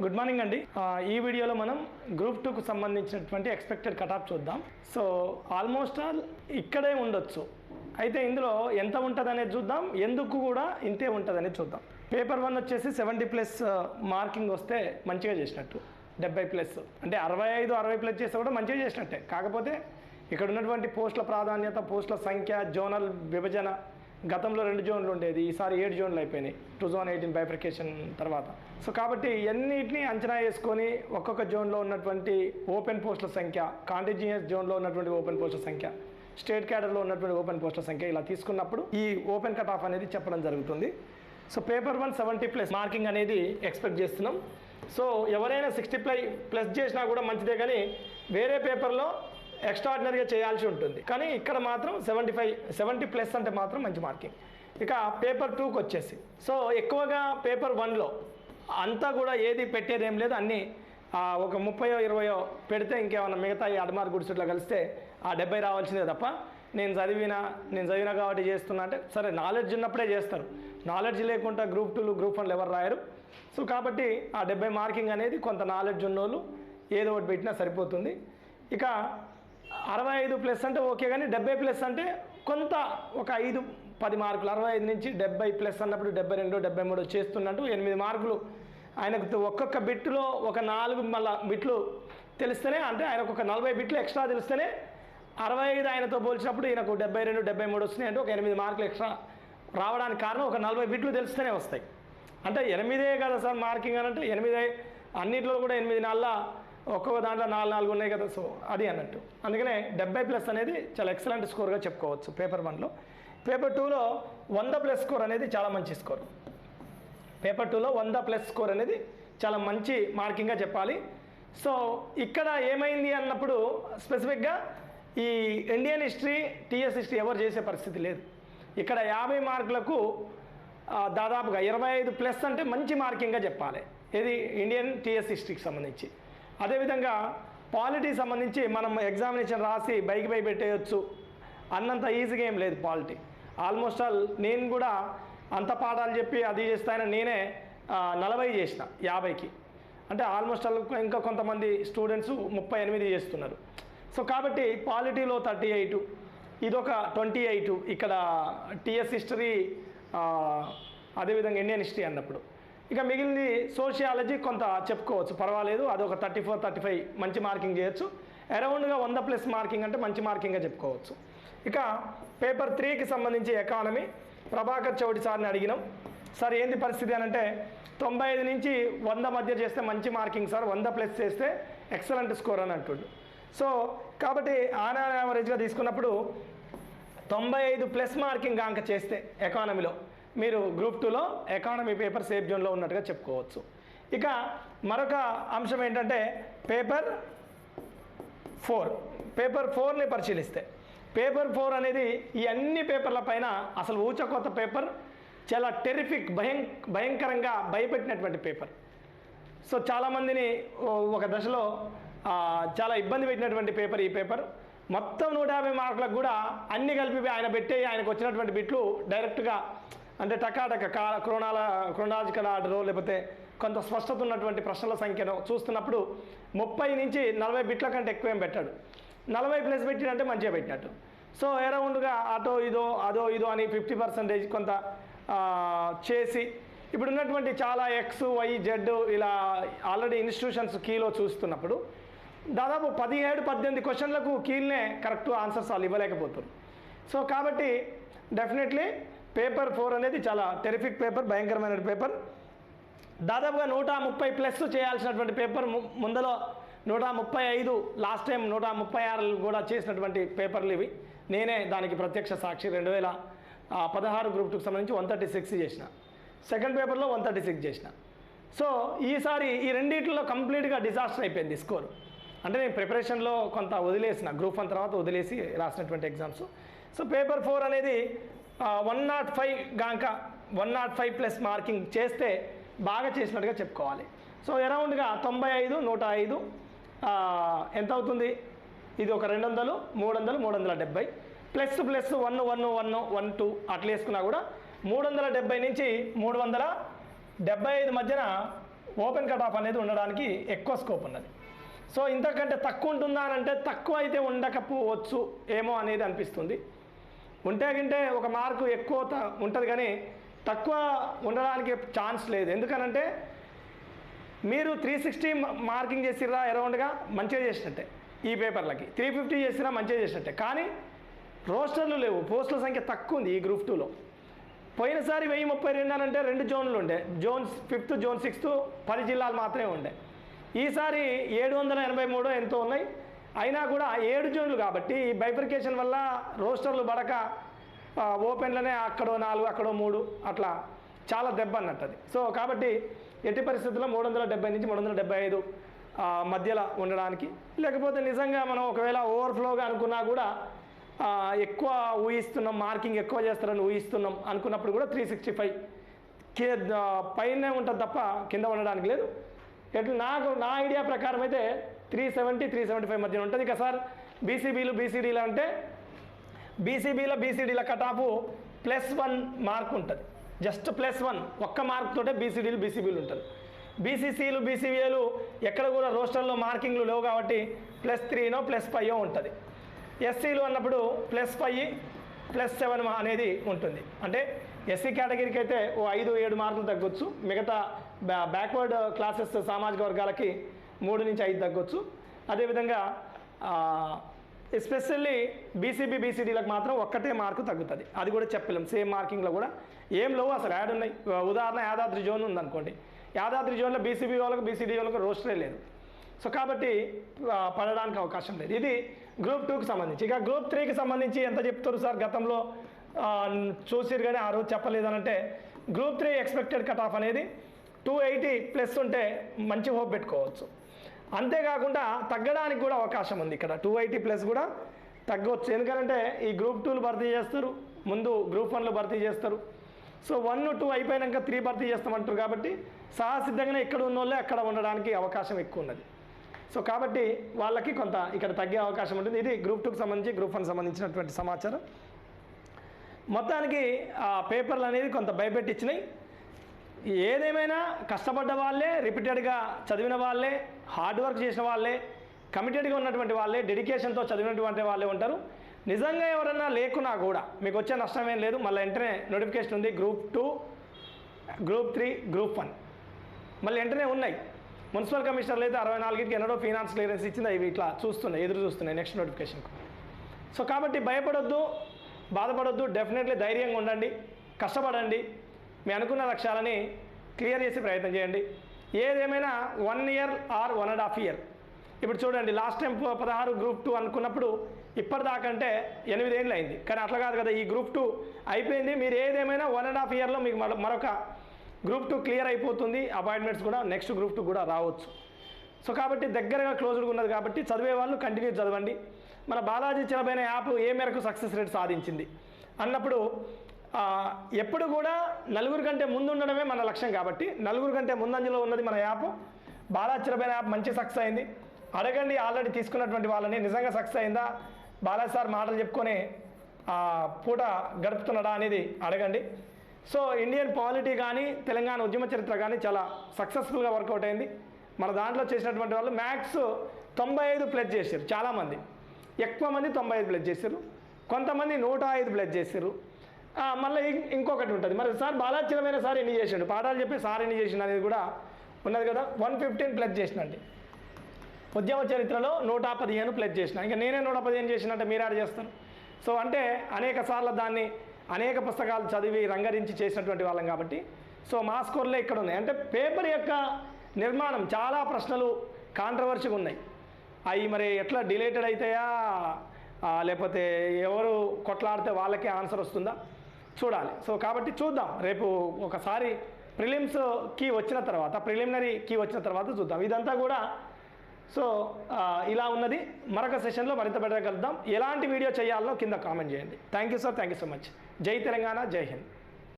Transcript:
Good morning అండి ఈ వీడియోలో మనం గ్రూప్ టూకు సంబంధించినటువంటి ఎక్స్పెక్టెడ్ కటాప్ చూద్దాం. సో ఆల్మోస్ట్ ఆల్ ఇక్కడే ఉండొచ్చు. అయితే ఇందులో ఎంత ఉంటుంది చూద్దాం. ఎందుకు కూడా ఇంతే ఉంటుందనేది చూద్దాం. పేపర్ వన్ వచ్చేసి సెవెంటీ ప్లస్ మార్కింగ్ వస్తే మంచిగా చేసినట్టు. డెబ్బై ప్లస్ అంటే అరవై ఐదు అరవై ప్లస్ చేస్తే కూడా మంచిగా చేసినట్టే. కాకపోతే ఇక్కడ ఉన్నటువంటి పోస్టుల ప్రాధాన్యత పోస్టుల సంఖ్య జోనల్ విభజన గతంలో రెండు జోన్లు ఉండేది ఈసారి ఏడు జోన్లు అయిపోయినాయి. టూ థౌజండ్ ఎయిటీన్ బైఫ్రికేషన్ తర్వాత. సో కాబట్టి ఎన్నిటిని అంచనా వేసుకొని ఒక్కొక్క జోన్లో ఉన్నటువంటి ఓపెన్ పోస్టుల సంఖ్య కాంటిజినియస్ జోన్లో ఉన్నటువంటి ఓపెన్ పోస్టుల సంఖ్య స్టేట్ క్యాడర్లో ఉన్నటువంటి ఓపెన్ పోస్టుల సంఖ్య ఇలా తీసుకున్నప్పుడు ఈ ఓపెన్ కట్ ఆఫ్ అనేది చెప్పడం జరుగుతుంది. So paper one seventy plus marking అనేది ఎక్స్పెక్ట్ చేస్తున్నాం. సో ఎవరైనా సిక్స్టీ ప్లై ప్లస్ చేసినా కూడా మంచిదే కానీ వేరే పేపర్లో ఎక్స్ట్రాడినరీగా చేయాల్సి ఉంటుంది. కానీ ఇక్కడ మాత్రం సెవెంటీ ఫైవ్ సెవెంటీ ప్లస్ అంటే మాత్రం మంచి మార్కింగ్ ఇక పేపర్ టూకి వచ్చేసి. సో ఎక్కువగా పేపర్ వన్లో అంతా కూడా ఏది పెట్టేది ఏం లేదు. అన్నీ ఒక ముప్పయో ఇరవయో పెడితే ఇంకేమన్నా మిగతా ఈ అడమార్ గుడిసెట్లో కలిస్తే ఆ డెబ్బై రావాల్సిందే తప్ప నేను చదివిన నేను చదివినా కాబట్టి చేస్తున్నా అంటే సరే నాలెడ్జ్ ఉన్నప్పుడే చేస్తారు. నాలెడ్జ్ లేకుండా గ్రూప్ టూలు గ్రూప్ వన్లు ఎవరు రాయరు. సో కాబట్టి ఆ డెబ్బై మార్కింగ్ అనేది కొంత నాలెడ్జ్ ఉన్నోళ్ళు ఏదో ఒకటి పెట్టినా సరిపోతుంది. ఇక అరవై ఐదు ప్లస్ అంటే ఓకే కానీ డెబ్బై ప్లస్ అంటే కొంత ఒక ఐదు పది మార్కులు. అరవై ఐదు నుంచి డెబ్బై ప్లస్ అన్నప్పుడు డెబ్బై రెండు డెబ్బై మూడు చేస్తున్నట్టు ఎనిమిది మార్కులు. ఆయనకు ఒక్కొక్క బిట్లో ఒక నాలుగు మళ్ళా బిట్లు తెలిస్తేనే అంటే ఆయనకు ఒక నలభై బిట్లు ఎక్స్ట్రా తెలిస్తేనే అరవై ఐదు ఆయనతో పోల్చినప్పుడు ఈయనకు డెబ్బై రెండు డెబ్బై మూడు వస్తున్నాయి అంటే ఒక ఎనిమిది మార్కులు ఎక్స్ట్రా రావడానికి కారణం ఒక నలభై బిట్లు తెలిస్తేనే వస్తాయి. అంటే ఎనిమిదే కదా సార్ మార్కింగ్ అని అంటే ఎనిమిదే అన్నింటిలో కూడా ఎనిమిది నాళ్ళ ఒక్కొక్క దాంట్లో నాలుగు నాలుగు ఉన్నాయి కదా సో అది అన్నట్టు. అందుకనే డెబ్బై ప్లస్ అనేది చాలా ఎక్సలెంట్ స్కోర్గా చెప్పుకోవచ్చు పేపర్ వన్లో పేపర్ టూలో వంద ప్లస్ స్కోర్ అనేది చాలా మంచి స్కోర్ పేపర్ టూలో వంద ప్లస్ స్కోర్ అనేది చాలా మంచి మార్కింగ్గా చెప్పాలి. సో ఇక్కడ ఏమైంది అన్నప్పుడు స్పెసిఫిక్గా ఈ ఇండియన్ హిస్టరీ టీఎస్ హిస్టరీ ఎవరు చేసే పరిస్థితి లేదు. ఇక్కడ యాభై మార్కులకు దాదాపుగా ఇరవై ఐదు ప్లస్ అంటే మంచి మార్కింగ్గా చెప్పాలి. ఇది ఇండియన్ టీఎస్ హిస్టరీకి సంబంధించి. అదేవిధంగా పాలిటీ సంబంధించి మనం ఎగ్జామినేషన్ రాసి బైక్ పై పెట్టేయచ్చు. అన్నంత ఈజీగా ఏం లేదు పాలిటీ. ఆల్మోస్ట్ ఆల్ నేను కూడా అంత పాఠాలు చెప్పి అది చేస్తానని నేనే నలభై చేసిన యాభైకి. అంటే ఆల్మోస్ట్ ఆల్ ఇంకా కొంతమంది స్టూడెంట్స్ ముప్పై ఎనిమిది చేస్తున్నారు. సో కాబట్టి పాలిటీలో థర్టీ ఎయిట్ ఇదొక ట్వంటీ ఎయిట్ ఇక్కడ టీఎస్ హిస్టరీ అదేవిధంగా ఇండియన్ హిస్టరీ అన్నప్పుడు. ఇక మిగిలింది సోషియాలజీ కొంత చెప్పుకోవచ్చు పర్వాలేదు. అదొక థర్టీ ఫోర్ థర్టీ ఫైవ్ మంచి మార్కింగ్ చేయొచ్చు. అరౌండ్గా వంద ప్లస్ మార్కింగ్ అంటే మంచి మార్కింగ్గా చెప్పుకోవచ్చు. ఇక పేపర్ త్రీకి సంబంధించి ఎకానమీ. ప్రభాకర్ చౌటి సార్ని అడిగినాం. సార్ ఏంది పరిస్థితి? అని అంటే తొంభై ఐదు నుంచి వంద మధ్య చేస్తే మంచి మార్కింగ్ సార్ వంద ప్లస్ చేస్తే ఎక్సలెంట్ స్కోర్ అని అంటుండు. సో కాబట్టి ఆన్ యావరేజ్గా తీసుకున్నప్పుడు తొంభై ఐదు ప్లస్ మార్కింగ్ అంక చేస్తే ఎకానమీలో మీరు గ్రూప్ టూలో ఎకానమీ పేపర్ సేఫ్ జోన్లో ఉన్నట్టుగా చెప్పుకోవచ్చు. ఇక మరొక అంశం ఏంటంటే పేపర్ ఫోర్. పేపర్ ఫోర్ని పరిశీలిస్తే పేపర్ ఫోర్ అనేది ఈ అన్ని పేపర్ల పైన అసలు ఊచకొత్త పేపర్ చాలా టెరిఫిక్ భయం భయంకరంగా భయపెట్టినటువంటి పేపర్. సో చాలామందిని ఒక దశలో చాలా ఇబ్బంది పెట్టినటువంటి పేపర్ ఈ పేపర్. మొత్తం నూట యాభై మార్కులకు కూడా అన్ని కలిపి ఆయన పెట్టే ఆయనకు వచ్చినటువంటి బిట్లు డైరెక్ట్గా అంటే టకాటక కా క్రోనాల క్రోనాలజికల్ ఆర్డర్ లేకపోతే కొంత స్పష్టత ఉన్నటువంటి ప్రశ్నల సంఖ్యను చూస్తున్నప్పుడు ముప్పై నుంచి నలభై బిట్ల కంటే ఎక్కువ ఏం పెట్టాడు? నలభై ప్లస్ పెట్టినంటే మంచిగా పెట్టినట్టు. సో అరౌండ్గా అటో ఇదో అదో ఇదో అని ఫిఫ్టీ పర్సెంటేజ్ కొంత చేసి ఇప్పుడు ఉన్నటువంటి చాలా ఎక్స్ వై జెడ్ ఇలా ఆల్రెడీ ఇన్స్టిట్యూషన్స్ కీలో చూస్తున్నప్పుడు దాదాపు పదిహేడు పద్దెనిమిది క్వశ్చన్లకు కీల్నే కరెక్ట్ ఆన్సర్స్ వాళ్ళు ఇవ్వలేకపోతున్నారు. సో కాబట్టి డెఫినెట్లీ పేపర్ ఫోర్ అనేది చాలా టెరిఫిక్ పేపర్ భయంకరమైన పేపర్ దాదాపుగా నూట ముప్పై ప్లస్ చేయాల్సినటువంటి పేపర్ ముందలో నూట ముప్పై ఐదు లాస్ట్ టైం నూట ముప్పై ఆరు కూడా చేసినటువంటి పేపర్లు ఇవి. నేనే దానికి ప్రత్యక్ష సాక్షి. రెండు వేల పదహారు గ్రూప్ టూకి సంబంధించి వన్ థర్టీ సిక్స్ చేసిన. సెకండ్ పేపర్లో వన్ థర్టీ సిక్స్ చేసిన. సో ఈసారి ఈ రెండింటిలో కంప్లీట్గా డిజాస్టర్ అయిపోయింది స్కోర్ అంటే నేను ప్రిపరేషన్లో కొంత వదిలేసిన గ్రూప్ వన్ తర్వాత వదిలేసి రాసినటువంటి ఎగ్జామ్స్ సో పేపర్ ఫోర్ అనేది వన్ నాట్ ఫైవ్ గాక one not five plus marking చేస్తే బాగా చేసినట్టుగా చెప్పుకోవాలి. సో అరౌండ్గా తొంభై ఐదు నూట ఐదు ఎంత అవుతుంది? ఇది ఒక రెండు వందలు మూడు వందలు మూడు వందల డెబ్బై plus plus one one one one two అట్లా వేసుకున్నా కూడా మూడు వందల డెబ్బై నుంచి మూడు వందల డెబ్బై ఐదు మధ్యన ఓపెన్ కట్ ఆఫ్ అనేది ఉండడానికి ఎక్కువ స్కోప్ ఉన్నది. సో ఇంతకంటే తక్కువ ఉంటుందా అని అంటే తక్కువ అయితే ఉండకపోవచ్చు ఏమో అనేది అనిపిస్తుంది. ఉంటే గింటే ఒక మార్కు ఎక్కువ త- ఉంటుంది కానీ తక్కువ ఉండడానికి ఛాన్స్ లేదు. ఎందుకనంటే మీరు త్రీ సిక్స్టీ మార్కింగ్ చేసిరా అరౌండ్గా మంచిగా చేసినట్టే ఈ పేపర్లకి. త్రీ ఫిఫ్టీ చేసినా మంచిగా చేసినట్టే. కానీ రోస్టర్లు లేవు. పోస్టుల సంఖ్య తక్కువ ఉంది ఈ గ్రూప్ టూలో. పోయినసారి వెయ్యి ముప్పై రెండు అని అంటే రెండు జోన్లు ఉండే. జోన్ ఫిఫ్త్ జోన్ సిక్స్త్ పది జిల్లాలు మాత్రమే ఉండే. ఈసారి ఏడు వందల ఎనభై మూడు ఎంతో ఉన్నాయి. అయినా కూడా ఏడు జోన్లు కాబట్టి ఈ బైఫర్కేషన్ వల్ల రోస్టర్లు పడక ఓపెన్లోనే అక్కడో నాలుగు అక్కడో మూడు అట్లా చాలా దెబ్బ అన్నట్టు అది. సో కాబట్టి ఎట్టి పరిస్థితుల్లో మూడు వందల డెబ్బై నుంచి మూడు వందల డెబ్బై ఐదు మధ్యలో ఉండడానికి. లేకపోతే నిజంగా మనం ఒకవేళ ఓవర్ఫ్లోగా అనుకున్నా కూడా ఎక్కువ ఊహిస్తున్నాం మార్కింగ్ ఎక్కువ చేస్తారని ఊహిస్తున్నాం అనుకున్నప్పుడు కూడా త్రీ సిక్స్టీ ఫైవ్ పైనే ఉంటుంది తప్ప కింద ఉండడానికి లేదు. ఎట్లా నాకు నా ఐడియా ప్రకారం అయితే three seventy three seventy five మధ్యన ఉంటుంది. ఇక సార్ బీసీబీలు బీసీడీలు అంటే బీసీబీలో బీసీడీల కటాపు ప్లస్ వన్ మార్క్ ఉంటుంది. జస్ట్ ప్లస్ వన్ ఒక్క మార్క్తోటే బీసీడీలు బీసీబీలు ఉంటుంది బీసీసీలు బీసీబీఏలు ఎక్కడ కూడా రోస్టర్లో మార్కింగ్లు లేవు కాబట్టి ప్లస్ త్రీనో ప్లస్ ఫైవ్ ఉంటుంది. ఎస్సీలు అన్నప్పుడు ప్లస్ ఫైవ్ ప్లస్ సెవెన్ అనేది ఉంటుంది. అంటే ఎస్సీ కేటగిరీకి అయితే ఓ ఐదు ఏడు మార్కులు తగ్గొచ్చు. మిగతా బ్యా బ్యాక్వర్డ్ క్లాసెస్ సామాజిక వర్గాలకి మూడు నుంచి ఐదు తగ్గొచ్చు. అదేవిధంగా ఎస్పెషల్లీ బీసీబీ బీసీడీలకు మాత్రం ఒక్కటే మార్కు తగ్గుతుంది. అది కూడా చెప్పలేం. సేమ్ మార్కింగ్లో కూడా. ఏం లేవు అసలు. యాడ్ ఉన్నాయి. ఉదాహరణ యాదాద్రి జోన్ ఉందనుకోండి. యాదాద్రి జోన్లో బీసీబీ వాళ్ళకు బీసీడీ వాళ్ళకు రోస్టరే లేదు. సో కాబట్టి పడడానికి అవకాశం లేదు. ఇది గ్రూప్ టూకి సంబంధించి. ఇక గ్రూప్ త్రీకి సంబంధించి ఎంత చెప్తారు సార్? గతంలో చూసిరు కానీ ఆ రోజు చెప్పలేదనంటే group three expected cut off అనేది టూ ఎయిటీ ప్లస్ ఉంటే మంచి హోప్ పెట్టుకోవచ్చు. అంతేకాకుండా తగ్గడానికి కూడా అవకాశం ఉంది. ఇక్కడ టూ ఎయిటీ ప్లస్ కూడా తగ్గవచ్చు ఎందుకంటే ఈ గ్రూప్ టూలు భర్తీ చేస్తారు. ముందు గ్రూప్ వన్లు భర్తీ చేస్తారు. సో వన్ టూ అయిపోయాక త్రీ భర్తీ చేస్తామంటారు కాబట్టి సహసిద్ధంగానే ఇక్కడ ఉన్న వాళ్ళే అక్కడ ఉండడానికి అవకాశం ఎక్కువ ఉన్నది. సో కాబట్టి వాళ్ళకి కొంత ఇక్కడ తగ్గే అవకాశం ఉంటుంది. ఇది గ్రూప్ టూకి సంబంధించి గ్రూప్ వన్ సంబంధించినటువంటి సమాచారం. మొత్తానికి ఆ పేపర్లు అనేది కొంత భయపెట్టించినాయి. ఏదేమైనా కష్టపడ్డ వాళ్ళే రిపీటెడ్గా చదివిన వాళ్ళే హార్డ్ వర్క్ చేసిన వాళ్ళే కమిటెడ్గా ఉన్నటువంటి వాళ్ళే డెడికేషన్తో చదివినటువంటి వాళ్ళే ఉంటారు. నిజంగా ఎవరన్నా లేకున్నా కూడా మీకు వచ్చే నష్టం ఏం లేదు. మళ్ళీ వెంటనే నోటిఫికేషన్ ఉంది group two group three group one. మళ్ళీ వెంటనే ఉన్నాయి. మున్సిపల్ కమిషనర్లు అయితే అరవై నాలుగుకి ఎన్నడో ఫైనాన్స్ క్లియరెన్స్ ఇచ్చింది అవి ఇట్లా చూస్తున్నాయి ఎదురు చూస్తున్నాయి నెక్స్ట్ నోటిఫికేషన్కు. సో కాబట్టి భయపడొద్దు బాధపడొద్దు డెఫినెట్లీ ధైర్యంగా ఉండండి కష్టపడండి. మీ అనుకున్న లక్ష్యాలని క్లియర్ చేసే ప్రయత్నం చేయండి. ఏదేమైనా one year or one and half year ఇప్పుడు చూడండి లాస్ట్ టైం పదహారు గ్రూప్ టూ అనుకున్నప్పుడు ఇప్పటిదాకంటే ఎనిమిదేళ్ళు అయింది. కానీ అట్లా కాదు కదా ఈ గ్రూప్ టూ అయిపోయింది. మీరు ఏదేమైనా వన్ అండ్ హాఫ్ ఇయర్లో మీకు మరొక గ్రూప్ టూ క్లియర్ అయిపోతుంది. అపాయింట్మెంట్స్ కూడా నెక్స్ట్ గ్రూప్ టూ కూడా రావచ్చు. సో కాబట్టి దగ్గరగా క్లోజ్డ్గా ఉన్నది కాబట్టి చదివే వాళ్ళు కంటిన్యూ చదవండి. మన బాలాజీ చిరబైన యాప్ ఏ మేరకు సక్సెస్ రేట్ సాధించింది? అన్నప్పుడు ఎప్పుడు కూడా నలుగురు కంటే ముందు ఉండడమే మన లక్ష్యం కాబట్టి నలుగురు కంటే ముందంజలో ఉన్నది మన యాప్. బాలాచరమైన యాప్ మంచి సక్సెస్ అయింది. అడగండి ఆల్రెడీ తీసుకున్నటువంటి వాళ్ళని. నిజంగా సక్సెస్ అయిందా? బాలాజీ సార్ మాటలు చెప్పుకొని ఆ, పూట గడుపుతున్నాడా అనేది అడగండి. సో ఇండియన్ పాలిటీ కానీ తెలంగాణ ఉద్యమ చరిత్ర కానీ చాలా సక్సెస్ఫుల్గా వర్కౌట్ అయింది. మన దాంట్లో చేసినటువంటి వాళ్ళు మ్యాథ్స్ తొంభై ఐదు ప్లస్ చేశారు చాలామంది. ఎక్కువ మంది తొంభై ఐదు ప్లస్ చేశారు. కొంతమంది నూట ఐదు ప్లస్ చేశారు. మళ్ళీ ఇం- ఇంకొకటి ఉంటుంది. మరి సార్ బాలాచరమైన సార్ ఎన్ని చేసిండు? పాఠాలు చెప్పి సార్ ఎన్ని చేసిండు అనేది కూడా ఉన్నది కదా. వన్ ఫిఫ్టీన్ ప్లస్ చేసినండి ఉద్యమ చరిత్రలో నూట పదిహేను ప్లస్ చేసిన. ఇంకా నేనే నూట పదిహేను చేసినట్టే మీరు ఆడ చేస్తారు. సో అంటే అనేక సార్లు దాన్ని అనేక పుస్తకాలు చదివి రంగరించి చేసినటువంటి వాళ్ళం కాబట్టి. సో మా స్కోర్లే ఇక్కడ ఉన్నాయి. అంటే పేపర్ యొక్క నిర్మాణం చాలా ప్రశ్నలు కాంట్రవర్సీగా ఉన్నాయి. అవి మరి ఎట్లా డిలేటెడ్ అవుతాయా లేకపోతే ఎవరు కొట్లాడితే వాళ్ళకే ఆన్సర్ వస్తుందా? చూడాలి. సో కాబట్టి చూద్దాం. రేపు ఒకసారి ప్రిలిమ్స్కి వచ్చిన తర్వాత ప్రిలిమినరీకి వచ్చిన తర్వాత చూద్దాం. ఇదంతా కూడా సో ఇలా ఉన్నది. మరొక సెషన్లో మరింత బెటర్ కలుద్దాం. ఎలాంటి వీడియో చేయాలో కింద కామెంట్ చేయండి. Thank you sir. Thank you so much. జై తెలంగాణ జై హింద్.